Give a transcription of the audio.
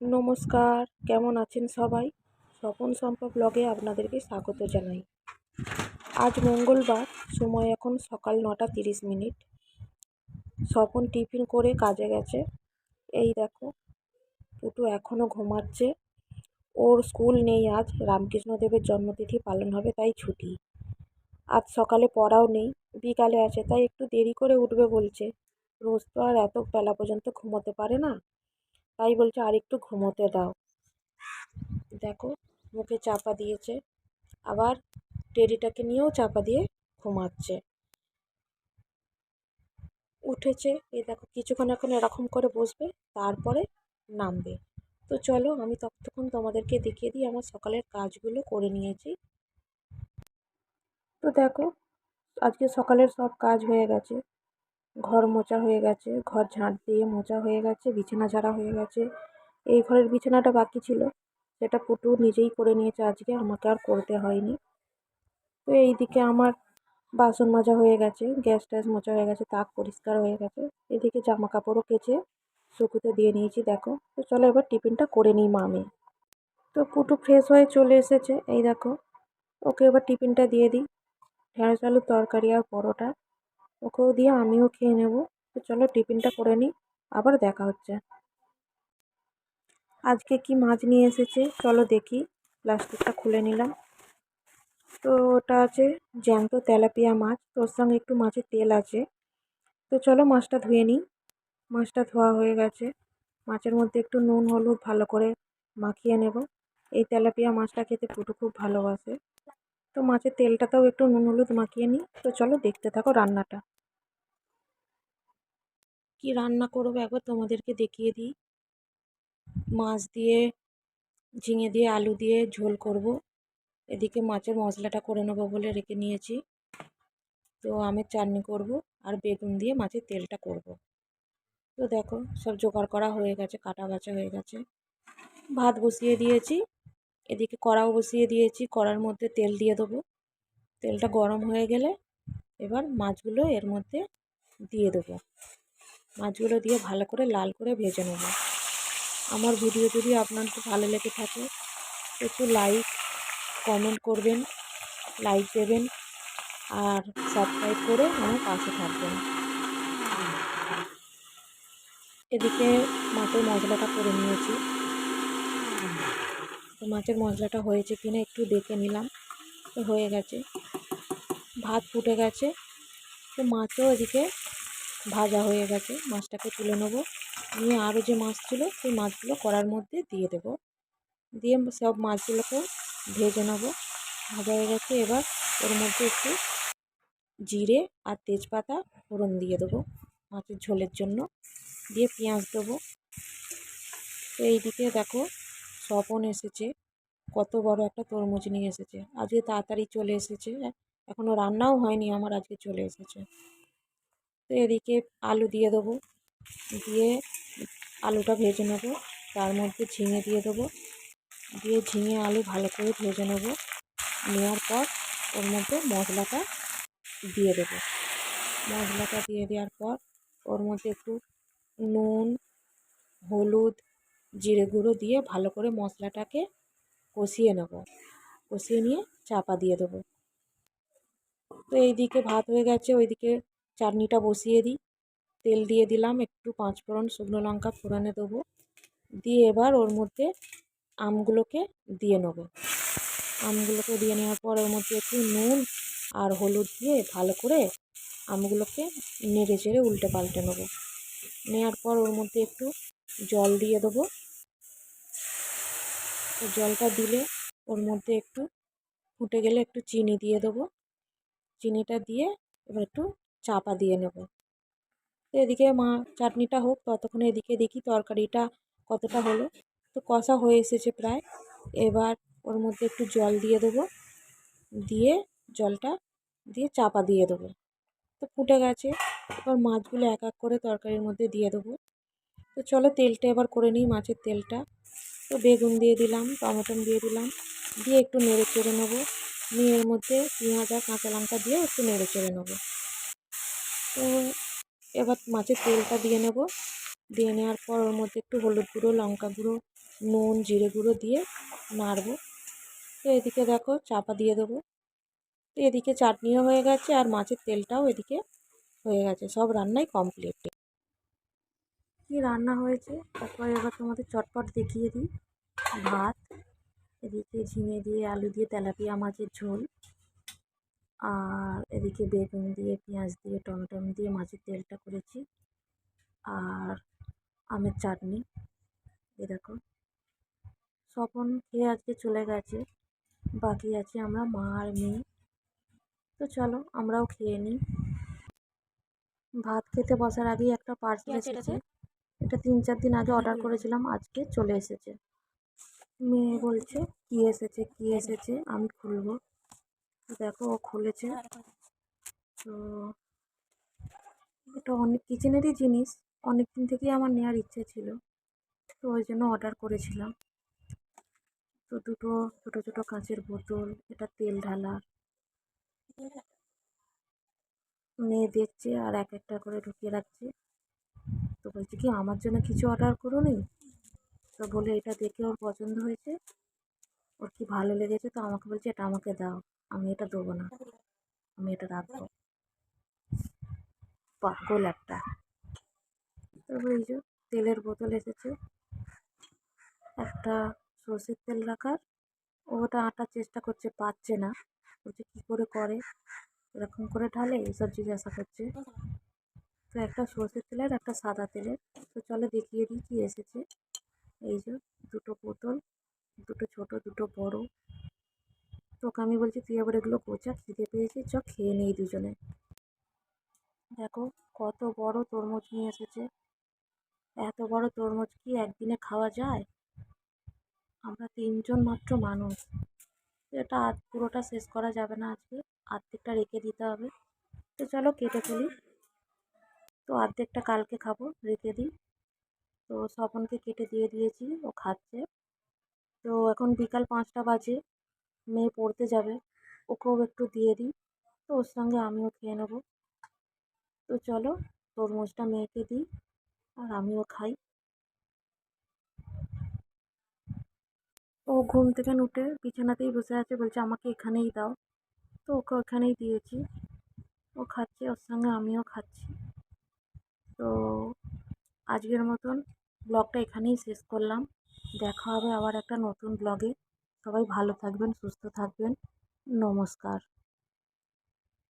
নমস্কার, কেমন আছেন সবাই? স্বপন সম্পা ব্লগে আপনাদেরকে স্বাগত জানাই। আজ মঙ্গলবার, সময় এখন সকাল নটা তিরিশ মিনিট। স্বপন টিফিন করে কাজে গেছে। এই দেখো, পুটু এখনও ঘুমাচ্ছে। ওর স্কুল নেই আজ, রামকৃষ্ণদেবের জন্মতিথি পালন হবে, তাই ছুটি। আজ সকালে পড়াও নেই, বিকালে আছে, তাই একটু দেরি করে উঠবে বলছে। রোজ তো আর এত বেলা পর্যন্ত ঘুমোতে পারে না। তাই বলছে আর একটু ঘুমোতে দাও। দেখো, মুখে চাপা দিয়েছে, আবার টেডিটাকে নিয়েও চাপা দিয়ে ঘুমাচ্ছে। উঠেছে এ দেখো, কিছুক্ষণ এখন এরকম করে বসবে, তারপরে নামবে। তো চলো, আমি ততক্ষণ তোমাদেরকে দেখিয়ে দিই, আমার সকালের কাজগুলো করে নিয়েছি। তো দেখো, আজকে সকালের সব কাজ হয়ে গেছে। ঘর মোছা হয়ে গেছে, ঘর ঝাঁট দিয়ে মোছা হয়ে গেছে, বিছানা ঝাড়া হয়ে গেছে। এই ঘরের বিছানাটা বাকি ছিল। সেটা পুটু নিজেই করে নিয়েছে। আজকে আমাকে আর করতে হয়নি। তো এই দিকে আমার বাসন মাজা হয়ে গেছে, গ্যাস ট্যাস মোছা হয়ে গেছে, তাক পরিষ্কার হয়ে গেছে। এদিকে জামা কাপড়ও কেচে শুকুতে দিয়ে নিয়েছি, দেখো। তো চলো এবার টিফিনটা করে নিই মামে। তো পুটু ফ্রেশ হয়ে চলে এসেছে। এই দেখো, ওকে এবার টিফিনটা দিয়ে দিই। ঢেঁড়স আলুর তরকারি আর পরোটা। ওকেও দিয়ে আমিও খেয়ে নেব। তো চলো টিফিনটা করে নিই, আবার দেখা হচ্ছে। আজকে কি মাছ নিয়ে এসেছে? চলো দেখি। প্লাস্টিকটা খুলে নিলাম। তো ওটা আছে জ্যান্ত তেলাপিয়া মাছ তোর সঙ্গে একটু মাছের তেল আছে। তো চলো মাছটা ধুয়ে নিই। মাছটা ধোয়া হয়ে গেছে। মাছের মধ্যে একটু নুন, হলুদ ভালো করে মাখিয়ে নেব। এই তেলাপিয়া মাছটা খেতে পুটু খুব ভালোবাসে। তো মাছের তেলটাতেও একটু নুন হলুদ মাখিয়ে নিই। তো চলো দেখতে থাকো রান্নাটা। কি রান্না করব একবার তোমাদেরকে দেখিয়ে দিই। মাছ দিয়ে, ঝিঙে দিয়ে, আলু দিয়ে ঝোল করব। এদিকে মাছের মশলাটা করে নেব বলে রেখে নিয়েছি। তো আমের চাটনি করব আর বেগুন দিয়ে মাছের তেলটা করব। তো দেখো সব জোগাড় করা হয়ে গেছে, কাটা বাছা হয়ে গেছে। ভাত বসিয়ে দিয়েছি। এদিকে কড়াও বসিয়ে দিয়েছি, কড়ার মধ্যে তেল দিয়ে দেবো। তেলটা গরম হয়ে গেলে এবার মাছগুলো এর মধ্যে দিয়ে দেবো। মাছগুলো দিয়ে ভালো করে লাল করে ভেজে নেব। আমার ভিডিও যদি আপনার খুব ভালো লেগে থাকে, একটু লাইক কমেন্ট করবেন লাইক দেবেন আর সাবস্ক্রাইব করে আমার পাশে থাকবেন। এদিকে মাছের মশলাটা করে নিয়েছি। তো মাছের মশলাটা হয়েছে কিনা একটু দেখে নিলাম। তো হয়ে গেছে। ভাত ফুটে গেছে। তো মাছও এদিকে ভাজা হয়ে গেছে। মাছটাকে তুলে নেব। নিয়ে আরও যে মাছ ছিল, সেই মাছগুলো কড়ার মধ্যে দিয়ে দেবো। দিয়ে সব মাছগুলোকে ভেজে নেব। ভাজা হয়ে গেছে। এবার ওর মধ্যে একটু জিরে আর তেজপাতা ফোড়ন দিয়ে দেবো মাছের ঝোলের জন্য। দিয়ে পেঁয়াজ দেবো। তো এইদিকে দেখো স্বপন এসেছে। কত বড় একটা তরমুজ নিয়ে এসেছে। আজকে তাড়াতাড়ি চলে এসেছে। এখনও রান্নাও হয়নি, আমার আজকে চলে এসেছে। তো এদিকে আলু দিয়ে দেবো। দিয়ে আলুটা ভেজে নেব। তার মধ্যে ঝিঙে দিয়ে দেবো। দিয়ে ঝিঙে আলু ভালো করে ভেজে নেব। নেওয়ার পর ওর মধ্যে মশলাটা দিয়ে দেবো। মশলাটা দিয়ে দেওয়ার পর ওর মধ্যে একটু নুন, হলুদ জিরে গুঁড়ো দিয়ে ভালো করে মশলাটাকে কষিয়ে নেব। কষিয়ে নিয়ে চাপা দিয়ে দেবো। তো এইদিকে ভাত হয়ে গেছে, ওইদিকে চাটনিটা বসিয়ে দিই। তেল দিয়ে দিলাম, একটু পাঁচ ফোড়ন শুকনো লঙ্কা ফোড়নে দেবো। দিয়ে এবার ওর মধ্যে আমগুলোকে দিয়ে নেব। আমগুলোকে দিয়ে নেওয়ার পর ওর মধ্যে একটু নুন আর হলুদ দিয়ে ভালো করে আমগুলোকে নেড়ে চেড়ে উল্টে পাল্টে নেব। নেওয়ার পর ওর মধ্যে একটু জল দিয়ে দেবো। জলটা দিলে ওর মধ্যে একটু ফুটে গেলে একটু চিনি দিয়ে দেবো। চিনিটা দিয়ে এবার একটু চাপা দিয়ে নেব। এদিকে মা চাটনিটা হোক, ততক্ষণে এদিকে দেখি তরকারিটা কতটা হলো। তো কষা হয়ে এসেছে প্রায়। এবার ওর মধ্যে একটু জল দিয়ে দেবো। দিয়ে জলটা দিয়ে চাপা দিয়ে দেবো। তো ফুটে গেছে। এবার মাছগুলো এক এক করে তরকারির মধ্যে দিয়ে দেবো। তো চলো তেলটা এবার করে নিই মাছের তেলটা। তো বেগুন দিয়ে দিলাম টমেটো দিয়ে দিলাম, দিয়ে একটু নেড়ে চেড়ে নেব। নিয়ে এর মধ্যে পেঁয়াজ আর কাঁচা লঙ্কা দিয়ে একটু নেড়ে চেড়ে নেব। তো এবার মাছের তেলটা দিয়ে নেব। দিয়ে নেওয়ার পর ওর মধ্যে একটু হলুদ গুঁড়ো, লঙ্কা গুঁড়ো, নুন, জিরে গুঁড়ো দিয়ে নাড়বো। তো এদিকে দেখো চাপা দিয়ে দেবো। তো এদিকে চাটনিও হয়ে গেছে আর মাছের তেলটাও এদিকে হয়ে গেছে। সব রান্নাই কমপ্লিট কী রান্না হয়েছে? তারপরে এবার তোমাদের চটপট দেখিয়ে দিই। ভাত এদিকে ঝিঙে দিয়ে আলু দিয়ে তেলাপিয়া মাছের ঝোল। আর এদিকে বেগুন দিয়ে পেঁয়াজ দিয়ে টমেটম দিয়ে মাছের তেলটা করেছি। আর আমের চাটনি। এ দেখো। স্বপন খেয়ে আজকে চলে গেছে। বাকি আছে আমরা মা আর মেয়ে। তো চলো আমরাও খেয়ে নিই। ভাত খেতে বসার আগেই একটা পার্সেল এসেছে। এটা তিন চার দিন আগে অর্ডার করেছিলাম, আজকে চলে এসেছে। মেয়ে বলছে, কী এসেছে কী এসেছে? আমি খুলবো। দেখো, ও খুলেছে। তো এটা অনেক, কিচেনেরই জিনিস। অনেক দিন থেকেই আমার নেওয়ার ইচ্ছে ছিল। তো ওই জন্য অর্ডার করেছিলাম। তো দুটো ছোটো ছোটো কাঁচের বোতল, এটা তেল ঢালা। মেয়ে দেখছে আর এক একটা করে ঢুকিয়ে রাখছে। তো বলছে কি, আমার জন্য কিছু অর্ডার করোনি? তো বলে, এটা দেখে ওর পছন্দ হয়েছে। ওর কি ভালো লেগেছে তো আমাকে বলছে, এটা আমাকে দাও। আমি এটা দেবো না। আমি এটা রাখব। পাগল একটা। তারপর এই যে তেলের বোতল এসেছে। একটা সর্ষের তেল রাখার। ওটা আটার চেষ্টা করছে, পাচ্ছে না। বলছে, কী করে করে? এরকম করে ঢালে এসব জিজ্ঞাসা করছে। একটা সর্ষের তেলের একটা সাদা তেলের তো চলো দেখিয়ে দিই কী এসেছে। এই যে দুটো বোতল, দুটো ছোট, দুটো বড়। তোকে আমি বলছি তুই আবার এগুলো গোছা, খিদে পেয়েছে, চ, খেয়ে নেই দুজনে। দেখো কত বড় তরমুজ নিয়ে এসেছে। এত বড় তরমুজ কি একদিনে খাওয়া যায়? আমরা তিনজন মাত্র মানুষ। এটা আর পুরোটা শেষ করা যাবে না আজকে। অর্ধেকটা রেখে দিতে হবে। তো চলো কেটে ফেলি। তো অর্ধেকটা কালকে খাব, রেখে দিই। তো স্বপনকে কেটে দিয়ে দিয়েছি, ও খাচ্ছে। তো এখন বিকাল পাঁচটা বাজে, মেয়ে পড়তে যাবে, ওকেও একটু দিয়ে দিই। তো ওর সঙ্গে আমিও খেয়ে নেব। তো চলো, তরমুজটা মেয়েকে দিই, আর আমিও খাই। ও ঘুম থেকে উঠে বিছানাতেই বসে আছে, বলছে আমাকে এখানেই দাও। তো ওকে ওখানেই দিয়েছি। ও খাচ্ছে, ওর সঙ্গে আমিও খাচ্ছি। তো আজকের মতন ব্লগটা এখানেই শেষ করলাম। দেখা হবে আবার একটা নতুন ব্লগে। সবাই ভালো থাকবেন, সুস্থ থাকবেন। নমস্কার।